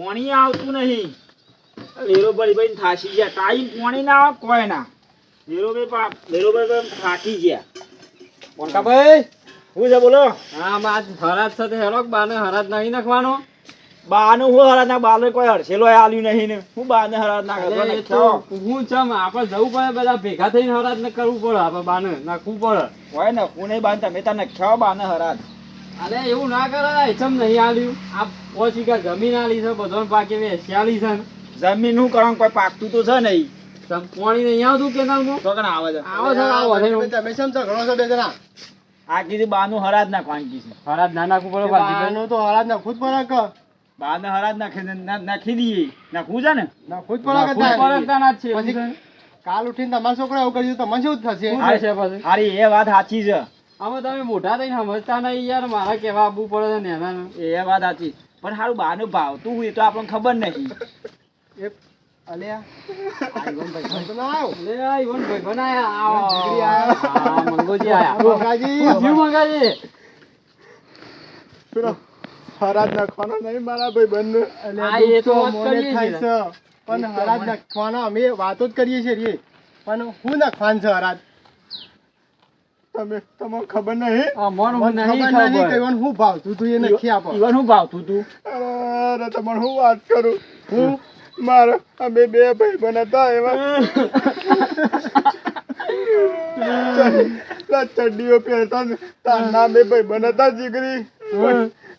પોણી આવતું નહીં. વેરોભાઈ ભાઈ થાકી ગયા. ટાઈમ પોણી ના આવે કોઈ ના. વેરોભાઈ વેરોભાઈ ભાઈ થાકી ગયા. મોટાભાઈ હું છે બોલો. હા આજ હરાજ સાથે હેરો બાને હરાજ નાખી નાખવાનો? બાનું હું હરાજ ના બાલે કોઈ હરસેલો આલ્યું નહીં ને. હું બાને હરાજ ના હું ચમ આપણે જવું પડે બધા ભેગા થઈને હરાજ ને કરવું પડે આપણે બાને નાખવું પડે. હોય ને હું નહીં બાંધતા તમે તને નાખ્યો બાને હરાજ? અરે એવું ના કરાય. ચમ નહીં આલ્યું? આ ઓછી કા જમીન આલી છે બધો પાકે વેચી આલી છે જમીનનું કરવાનું કોઈ પાકતું તો છે નહીં. ચમ પાણી નહીં આવતું કેનાલમાં? તો કણ આવે છે? આવો છે આવો છે. તમે કેમ ઘણો છો બે જણા? આ કીધી બાનું હરાજ ના કાંકી છે. હરાજ ના નાખવું પડે. બાનું તો હરાજ નાખવું જ પડે કે? બાને હરાજ નાખી નાખી દઈએ નાખવું છે ને? નાખવું જ પડે કે પછી કાલ ઉઠીને તમારા છોકરા એવું કર્યું તો તમને શું થશે? હારી એ વાત સાચી છે. આમાં તમે મોટા થઈને સમજતા નહીં યાર મારા કેવા આપવું પડે છે નેનાને. એ વાત સાચી. પણ સારું બાનું ભાવતું હોય એ તો આપણને ખબર નહીં. એ અલ્યા. આ ભાઈ. તો આવ્યો લે આ ભાઈ બનાયા આયા. મંગોજી આયા. મંગાજી. જીવ મંગાજી? પેલો હરાજ નાખવાનો નહીં મારા ભાઈ બંને. હા, એ તો વાત થાય છે. પણ હરાજ નાખવાનો અમે વાતો જ કરીએ છીએ રે. પણ હું નાખવાનું છે હરાજ? તમે તમને ખબર નહીં? આ મન નહીં ખબર ખબર. હું ભાવતું તું એ નખી આપો ઈવન હું ભાવતું તું? અરે તમને હું વાત કરું? હું મારા અમે બે ભાઈ બન હતા એવા. ચડ્ડીઓ પહેરતા તાર ના બે ભાઈ બન હતા જીગરી.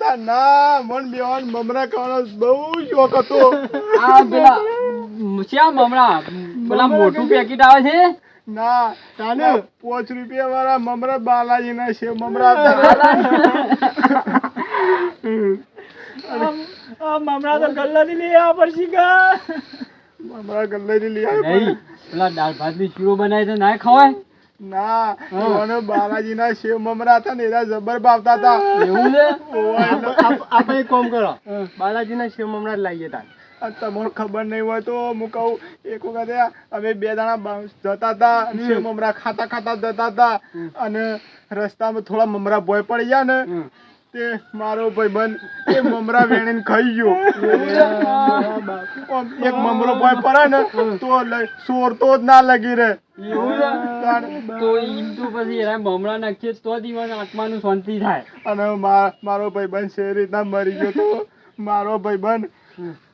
તાર ના મન બેવાન મમરા ખાવાનો બહુ શોખ હતો. આ પેલા શ્યામ હમણાં પેલા મોટું પેકેટ આવે છે? ના તાને પાંચ રૂપિયા વાળા મમરા બાલાજી ના. છે મમરા આ મમરા તો ગલ્લા ની લઈ આવવા પડશે કા મમરા ની લઈ આવ્યો નહીં પેલા દાળ ભાતની શીરો બનાવી તો ના ખવાય? ના મને બાલાજી ના સેવ મમરા હતા ને એના જબર ભાવતા હતા. એવું છે? આપણે એક કામ કરો. બાલાજી ના સેવ મમરા લાવીએ તાર. તમને ખબર નહીં હોય તો હું કહું એક વખત અમે બે દાણા જતા હતા અને સેવ મમરા ખાતા ખાતા જતા હતા અને રસ્તામાં થોડા મમરા ભોય પડી ગયા ને તે મારો ભાઈબંધ એ મમરા વેણીને ખાઈ ગયો. એક મમરો ભોય પડે ને તો લઈ સોર તો જ ના લગી રે એવું તો પછી એના બમણા નાખીએ તો જ ઈવન આત્માનું શાંતિ થાય. અને મારો ભાઈબંધ છે રીતના મરી ગયો તો મારો ભાઈબંધ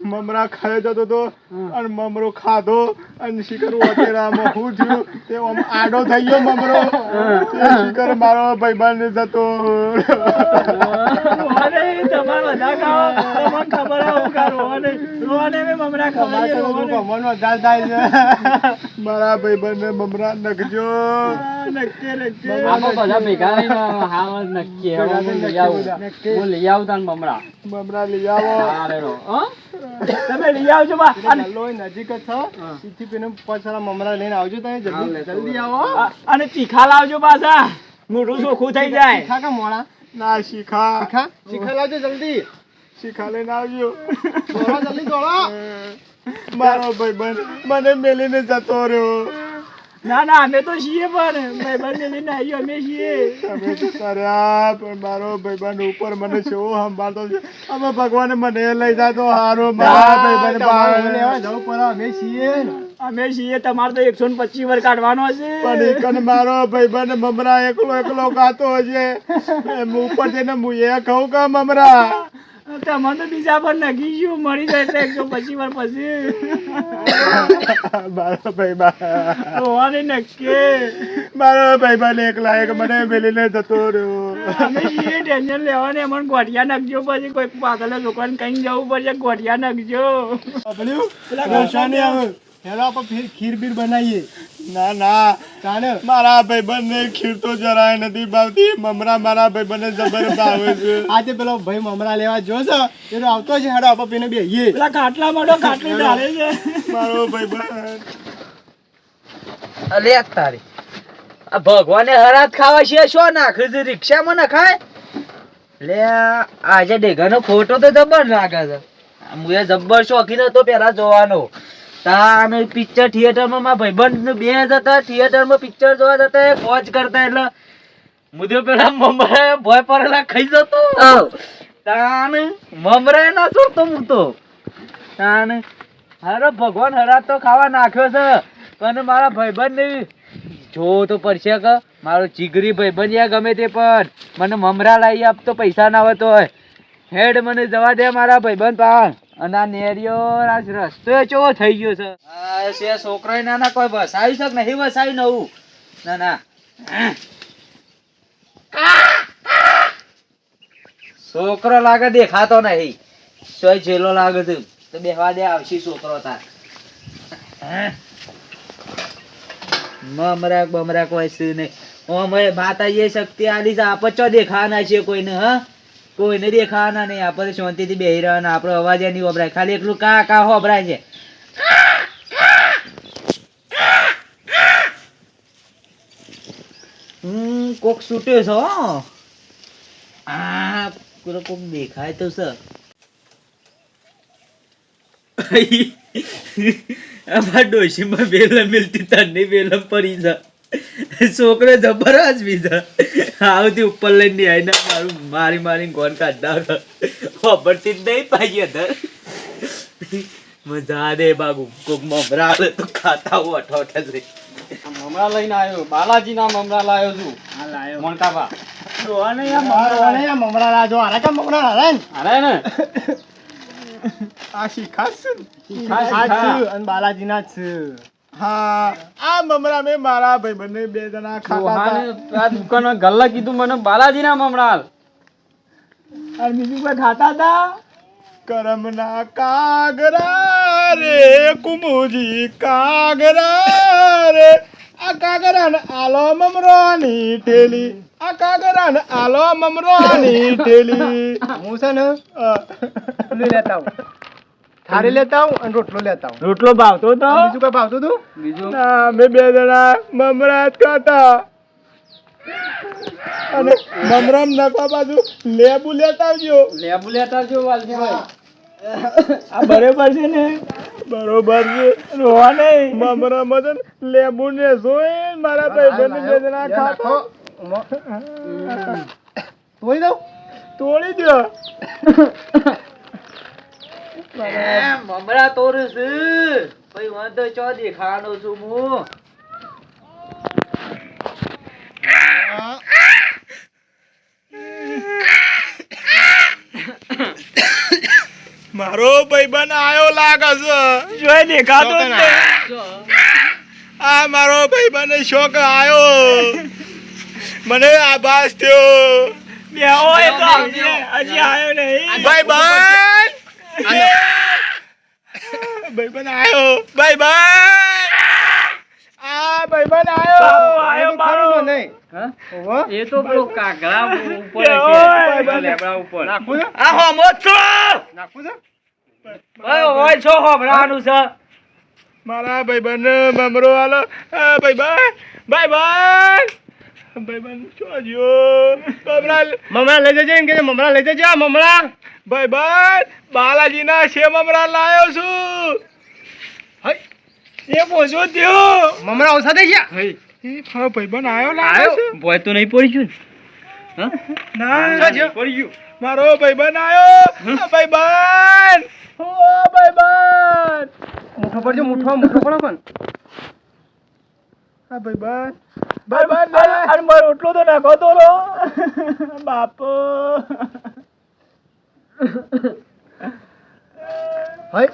મમરા ખાઈ જતો હતો અને મમરો ખાધો અને શિખર વગેરેમાં હું થયું. તે આમ આડો થઈ ગયો મમરો. શિખર મારો ભાઈબંધ જતો. રોવાને ભાઈ. મારા ભાઈબંધ મમરા નખજો. લઈ આવું? તમે લઈ આવજો લોહી નજીક જ છો. પેને મમરા લઈને આવજો તમે જલ્દી. જલ્દી આવો. અને તીખા લાવજો પાછા. મોઢું ચોખ્ખું થઈ જાય. મોડા? ના શીખા. શીખા? શીખા લાવજો જલ્દી. શીખા લઈને આવજો. દોડો જલ્દી દોડો મારો ભાઈબંધ મને મેલીને જતો રહ્યો. ના ના અમે તો છીએ પણ ભાઈબંધ મેલીને આવ્યો અમે છીએ. અમે કર્યા પણ મારો ભાઈબંધ ઉપર મને શું સંભાળતો છે. અમે ભગવાને મને લઈ જાતો હારો મારા ભાઈબંધ બહાર જવું પડે અમે છીએ. અમે છીએ તમારે તો એકસો ને પચીસ વાર કાઢવાનો છે. પણ એકન મારો ભાઈબંધ મમરા એકલો એકલો ખાતો છે એમ ઉપર જઈને હું એ કહું કે મમરા તમને તો બીજા પર નગી ગયું મળી એટલે એકસો પચીસ વાર પછી. મારો ભાઈબંધ રોવાની નક્કી. મારો ભાઈબંધ એકલા એક મને મેલીને જતો રહ્યો. અમે છીએ ટેન્શન લેવાની અમને ગોઠિયા નાખજો પછી કોઈ પાછળ છોકરાને કઈ જવું પડશે ગોઠિયા નાખજો આવે. હેલો આપણે ફીર ખીર બીર બનાવીએ. ના ના ચાલે મારા ભાઈબંધને ખીર તો જરાય નથી ભાવતી. મમરા મારા ભાઈબંધને જબર ભાવે છે. આજે પેલો ભાઈ મમરા લેવા જો છો. એનો આવતો છે હેડો આપણે પીને બેહીએ. પેલા ખાટલા મોટો ખાટલું ઢાળે છે. મારો ભાઈબંધ. અલે તારી. આ ભગવાને હરાત ખાવા છે શું નાખે છે? રિક્ષામાં ખાય લે આજે ડેગાનો ફોટો તો જબર લાગે છે. હું એ જબ્બર શોખીન હતો પેલા જોવાનો. તાન પિક્ચર થિયેટરમાં મારા ભાઈબંધ બે જતા થિયેટરમાં પિક્ચર જોવા જતા એ મોજ કરતા એટલે મુદે પેલા મમરા ભોય પડેલા ખાઈ જતો. તાન મમરા ના છોડતો હું તો. તાણ હારો ભગવાન હરાત તો ખાવા નાખ્યો છે પણ મારા ભાઈબંધ જો તો પડશે કે મારો જીગરી ભાઈબંધ યા ગમે તે પણ. મને મમરા લાવી આપતો પૈસા ના હોય હેડ મને જવા દે મારા ભાઈબંધ પાન અને નેરિયો આજ રસ્તો ચેવો થઈ ગયો છે. આ છે છોકરો ના ના, કોઈ વસાવી શક નહીં? વસાવી નવું. ના ના. છોકરો લાગે દેખાતો નહીં. સોય જેલો લાગે તું. તો બેહવા દે આવશે છોકરો તાર. મમરાક બમરાક હોય છે નહીં. ઓમે માતાજીએ શક્તિ આલી છે. આપ ચો દેખાવાના છે કોઈને, હા? કોઈને દેખાવાના નહીં. આપણે શાંતિથી બેહી રહેવાના. આપણો અવાજ નહીં વપરાય. ખાલી એકલું કા કા વપરાય છે. હમ, કોક છૂટ્યો છે આ, પેલો કોક દેખાય તો છે. અમાર ડોશીમાં વેલમ મિલતી તને વેલમ પડી જા. છોકરો જબર જ બીજા આવતી ઉપર લઈને આવીને મારું મારી મારી ગોન કાઢતા ખબરથી જ નહીં પાછી અધર મજા દે બાબુ કોક મમરા તો ખાતા હું અઠો અઠ જ આ મમરા લઈને આવ્યો. બાલાજી ના મમરા લાવ્યો છું. હા લાયો. મોણકાભા. રોવાને યાર મારો મારો અને આ મમરા લાજો અરે કે મમરા અરે અરે ને. આ શીખાસ છે ને? શીખા, આ જ શીખા. છે અને બાલાજીના છે. હા આ મમરા મેં મારા ભાઈબંધને બે જણા ખાતા હતા. આ ગલ્લા કીધું મને બાલાજી ના મમરા અને બીજું કોઈ ખાતા હતા? કરમના કાગરા રે કુમુજી કાગરા રે. આ કાગરાને આલો મમરોની ઠેલી આ કાગરાને આલો મમરોની ઠેલી. હું છે ને લેતા આવું. થાળી લેતા આવું અને રોટલો લેતા આવું. રોટલો ભાવતો તો બીજું કઈ ભાવતું તું બીજું? અમે બે જણા મમરા જ ખાતા. અને મમરામ નફા બાજુ લેબુ લેતા આવજો. લેબુ લેતા આવજો વાલજીભાઈ. આ બરોબર છે ને? બરોબર છે. રોવા નહીં. મમરામાં મદન ને લેબુ ને જોઈ મારા ભાઈ બે જણા ખાતા. તોડી દઉં? તોડી દો મમરા તોરું છું ભાઈ વાંધો ચો દેખાડો છું હું. મારો ભાઈબંધ આયો લાગે છે. જોઈ દેખાતો આ મારો ભાઈબંધ શોક આયો. મને આભાસ થયો. બે હોય તો. હજી આવ્યો નહીં. ભાઈબંધ! ભાઈબંધ આયો ભાઈબંધ આ ભાઈબંધ આયો મારો. હા? એ તો પેલો કાગડા ઉપર છે. લેબડા ઉપર નાખું છે આ હોમો છો નાખું છે ઓય હોય છો હોમરાનું છે મારા ભાઈબંધ મમરો આલો ભાઈબંધ ભાઈબંધ ભાઈબંધ ચોજો મમરા મમરા લઈ જજે એમ કે મમરા લઈ જજે આ મમરા ભાઈબંધ બાલાજીના સેમ હમણાં લાયો છું. એ પોસો થયો. મમરા ઓછા થઈ ગયા? એ હા બન આયો લાયો આવ્યો છે. ભોય તો નહીં પડી ગયું ને? ગયું. મારો બન આયો. આ ભાઈબંધ ઓ ભાઈબંધ મુઠો પડજો મુઠો મુઠો પડો પણ. ભાઈ ભાઈબંધ ભાઈ અરે અરે મારો રોટલો તો નાખો તો રો બાપ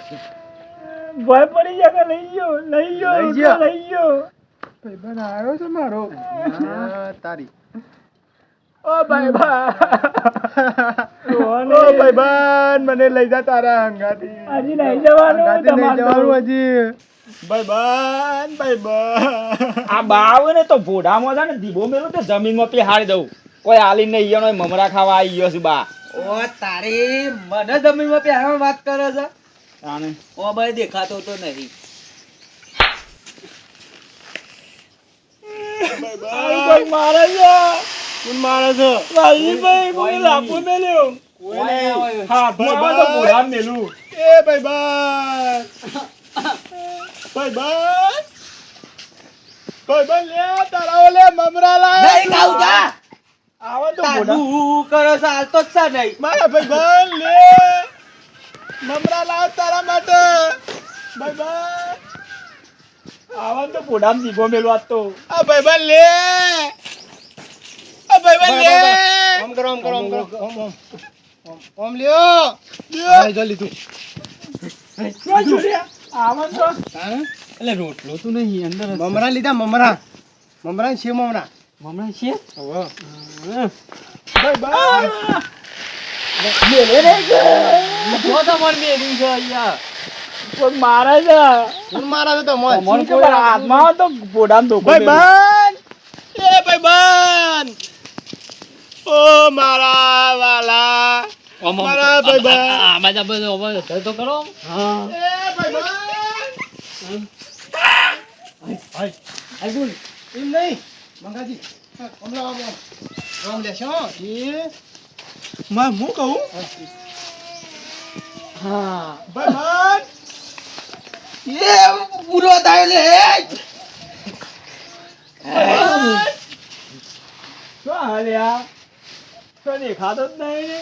ભય પડી જાય કે લઈ ગયો લઈ ગયો લઈ ગયો. લઈ ગયો. ભાઈબંધ આવ્યો છે મારો. તારી. ઓ ભાઈ ઓ ભાઈબંધ મને લઈ જા તારા હંગાથી. હજી લઈ જવાનું તમારું. હજી. ભાઈબંધ ભાઈબંધ આ બાવ ને તો ભોડામાં છે ને દીબો મેલો તો જમીનમાં પેહાડી દઉં. કોઈ આલી નહીં ઈયનો મમરા ખાવા આવી ગયો છે બા. ઓ તારી મને જમીનમાં પહેરવા વાત કરે છે? આને ઓ ભાઈ દેખાતો તો નહીં. મારે છે? કોણ મારે છે? વાલીભાઈ કોઈ લાપો મેલ્યો. હાથમાં આવે તો ભોડા મેલું એ ભાઈબંધ ભાઈબંધ ભાઈબંધ લે તારા ઓલે મમરા લાય. નહીં જા. આવે તો તારું કરે છે હાલ તો જ છે નહીં. મારા ભાઈબંધ લે. મમરા લાવ તારા માટે. આવા તો પોડામ જીભો મેલો આજ તો. આ લે. આ ભાઈબંધ લે. ઓમ કરો ઓમ કરો ઓમ કરો ઓમ. ઓમ ઓમ લ્યો. લ્યો. જો લીધું આવા તો. એટલે રોટલો તો નહીં અંદર મમરા લીધા મમરા. મમરા છે મમરા. મમરા છે? હવે. હા. જો. તો મન મેલ્યું છે અહીંયા. કોઈ મારે છે હું મારા તો મોય તમારે શું કે મારા હાથમાં તો પોડામ ધોકો મેલો. ભાઈબંધ એ ભાઈબંધ ઓ મારા વાલા. આમ, આમ, મારા આમ, ભાઈબંધ. આ- આ બાજુ, આ બાજુ, આ બાજુ. ધર તો કરો. હા. એ ભાઈબંધ આ બોલ. એમ નહીં. મંગાજી હમણાં આવો. રામ લેશો એ. માં, હું કહું? હા ભાઈબંધ શું હાલ્યા? કોઈ દેખાતો જ નહીં ને.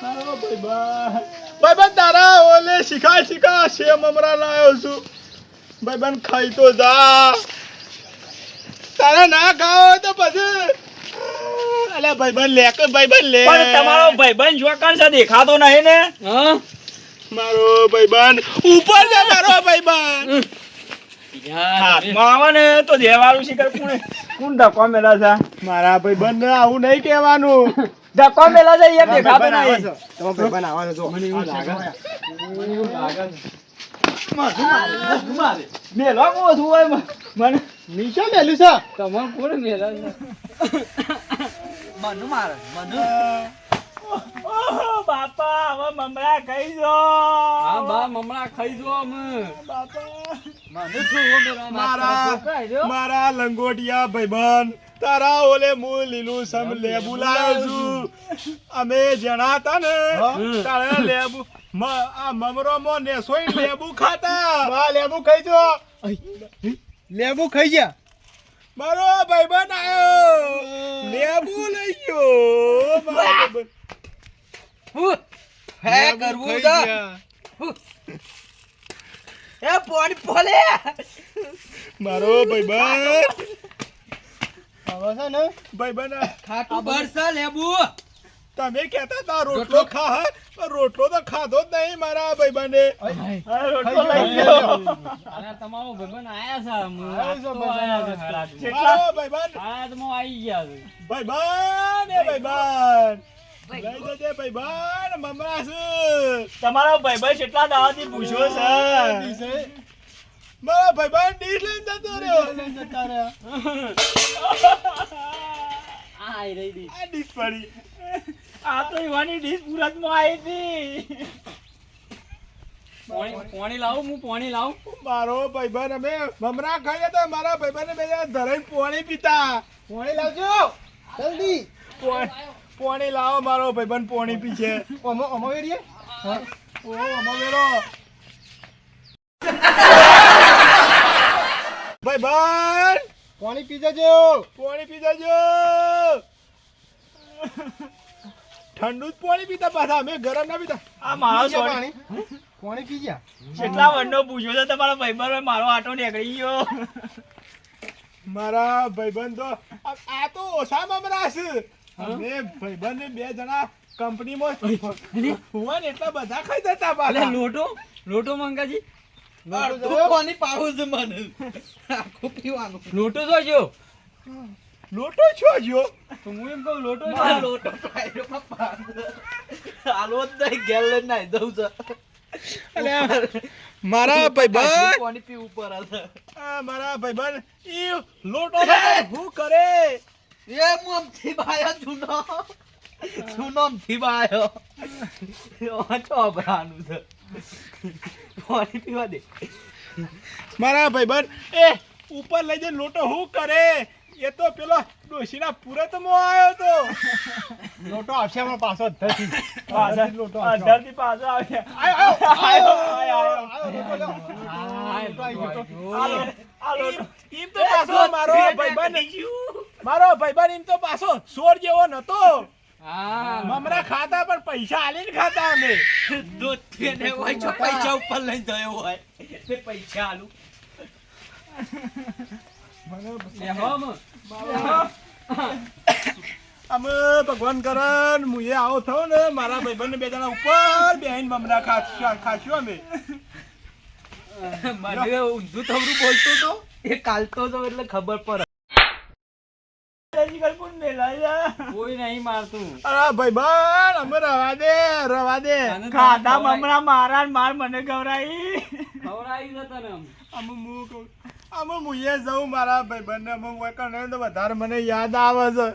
હાલો ભાઈબંધ. તારા ઓલે શીખાય શીખા છે મમરા લાવ્યો છું. ભાઈબંધ ખાઈ તો જા. તારા ના ખાઓ તો પછી. અલ્યા ભાઈબંધ લે કે ભાઈબંધ લે. પણ તમારો ભાઈબંધ જોકણ છે દેખાતો નહીં ને? હા? મારો ભાઈબંધ. ઉપર છે મારો ભાઈબંધ. યાર. હાથમાં આવે ને તો દેવાળું શિખર કોણે કોણ ધક્કો મેલા છે? મારા ભાઈબંધ આવું નહીં કહેવાનું. ધક્કો મેલા છે એમ દેખાતો નહીં. ભાઈબંધ જો. મને લાગે. લાગે. મેલો કો છું હોય મને નીચે મેલ્યું છે. તમારે કોને મેલા છે? મનુ મારે મનુ ઓહો, બાપા હવે મમરા ખાઈ જો. હા બા મમરા ખાઈ જો અમે. બાપા. મારા મારા લંગોટિયા ભાઈબંધ તારા ઓલે મુ લીલું સમ લેબુ લાવ્યો છું. અમે જણા હતા ને. તારે લેબુ આ મમરો મો ને સોઈ લેબુ ખાતા. લેબુ ખાઈ જો. લેબુ ખાઈ ગયા? મારો ભાઈબંધ આવ્યો લેબુ લઈ ગયો. હે? કરવું તો. એ હે? પોલે. મારો ભાઈબંધ. હવે છે ને. ભાઈબંધ ખાટું ભરસા લેબુ. તમે કહેતા હતા રોટલો ખા રોટલો તો ખાધો જ નહીં મારા ભાઈ હા, રોટલો લઈ ગયો. તમારો ભાઈબંધ આયા છે કેટલા ભાઈબંધ. આ તો આવી ગયા છે. ભાઈબંધ એ ભાઈબંધ. તમારો ભાઈબંધ કેટલા દાવાથી પૂછ્યો છે? મારા ભાઈબંધ ડીશ લઈને જતો રહ્યો. આ રહી દી આ ડીશ પડી. આ તો યુવાની ડીશ સુરતમાં આવી હતી. પાણી પાણી લાવું હું પાણી લાવું. મારો ભાઈબંધ અમે મમરા ખાઈએ તો મારા ભાઈબંધ બે જણા ધરાઈને પાણી પીતા. પાણી લાવજો. જલ્દી. પાણી લાવો મારો ભાઈબંધ પાણી પીછે અમો અમો વેરીએ? ઓ અમો વેરો. ભાઈબંધ પાણી પી જજો. પાણી પી જજો. ઠંડુ જ પાણી પીતા પાછા અમે ગરમ ના પીતા આ મારો સોરી. પાણી? પાણી પી ગયા કેટલા વડનો પૂછ્યો છે તમારા ભાઈબંધ મારો આટો નીકળી ગયો. મારા ભાઈબંધ તો આ તો ઓછા મમરા છે અમે ભાઈબંધ બે જણા કંપનીમાં હોય ને એટલા બધા ખાઈ જતા પાલે પાછા લોટો? લોટો મંગાજી? લોટો પાણી પાવું છે મને? આખો પીવાનું. લોટો જોજો લોટો છો જો. તો હું એમ કહું લોટો મારો લોટો પાડ્યો પપ્પા. હાલો જ નહીં ગેલ લઈને નાઈ દઉં છે. મારા ભાઈબંધ પાણી પી ઉપર આ મારા ભાઈબંધ ઈ લોટો હું કરે? એ હું આમથી બાયો જૂનો. જૂનો આમથી બાયો. ઓછો ભરાનું છે. પાણી પીવા દે. મારા ભાઈબંધ એ ઉપર લઈ જઈને લોટો હું કરે? એ તો પેલો ડોશીના પુરતમાં આવ્યો તો લોટો આવશે અમારો પાછો અધરથી પાછળ લોટો અધરથી પાછો આવશે. આયો, આયો, આયો, આયો, આયો. આયો, લોટો લ્યો. આ આ લો- આ લો- ઈમ તો પાછો મારો ભાઈબંધ મારો ભાઈબંધ ઈમ તો પાછો સોર જેવો નતો. મમરા ખાતા પણ પૈસા આલીને ખાતા અમે. પૈસા ઉપર લઈને ગયો હોય. તે પૈસા આલું. અમે ભગવાન કરન મુએ આવો થયો ને મારા ભાઈબંધ બે જણા ઉપર બેહીન બમરા ખાશું ખાશું અમે. મને ઊંધું થવરું બોલતો તો. એ કાલતો તો એટલે ખબર પડે. કોઈ નહીં મારતું. અરે ભાઈબંધ અમે રવા દે રવા દે. ખાધા મમરા મારા માર મને ગવરાઈ આમ. અમે હું કહું. અમે મુયે જઉં મારા ભાઈબંધને અમે કોઈ કણે તો વધારે મને યાદ આવે છે.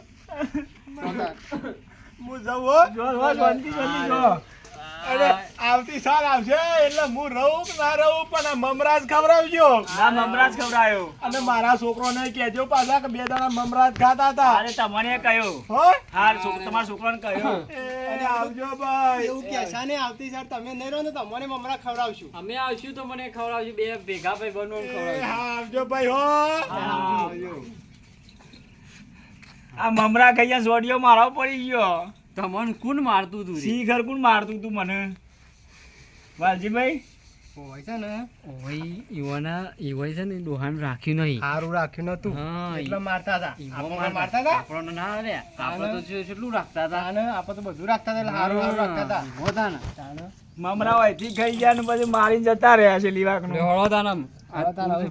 હું જઉં હો. જો જો શાંતિ શાંતિ જો. અરે આવતી સાલ આવશે. એટલે હું રહું કે ના રહું પણ મમરાજ ખવડાવજો. ના મમરાજ ખવડાયો. અને મારા છોકરોને કહેજો પાછા કે બે દાડા મમરાજ ખાતા હતા. અરે તમને કહ્યું. હો હાર તમારા છોકરાને કહ્યું. અને આવજો ભાઈ. એવું કહેશા ને આવતી સાલ તમે નહીં રહો ને તો મને મમરા ખવડાવશું. અમે આવશું તો મને ખવડાવશું. બે ભેગા ભાઈ બનો હા આવજો ભાઈ હો. આવજો. આ મમરા ખાઈ જોડિયો મારો પડી ગયો. તમને કોણ મારતું તું શિખર સી ઘર કોણ મારતું તું મને? વાલજીભાઈ? હોય છે ને. ઓય ઈવાના ઈવાય છે ને દોહાન રાખ્યું નહીં. સારું રાખ્યું નતું એટલે મારતા હતા. આપણને મારતા. હતા? આપણને ના આવે આપણે તો કેટલું રાખતા હતા. અને આપણે તો બધું રાખતા હતા સારું સારું રાખતા હતા. હોતા ને. મમરા હોયથી ખાઈ ગયા ને પછી મારીને જતા રહ્યા છે લીવાકનું હોળો તા નામ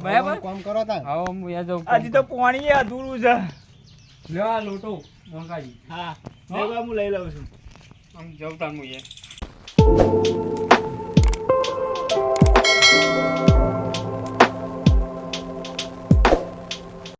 બરાબર. કામ કરો તા હા હું યાદ હજી તો પાણી અધૂરું છે. લ્યો આ લોટો. મંગાજી હા. હું. લઈ લઉં છું. આમ જવતા હું.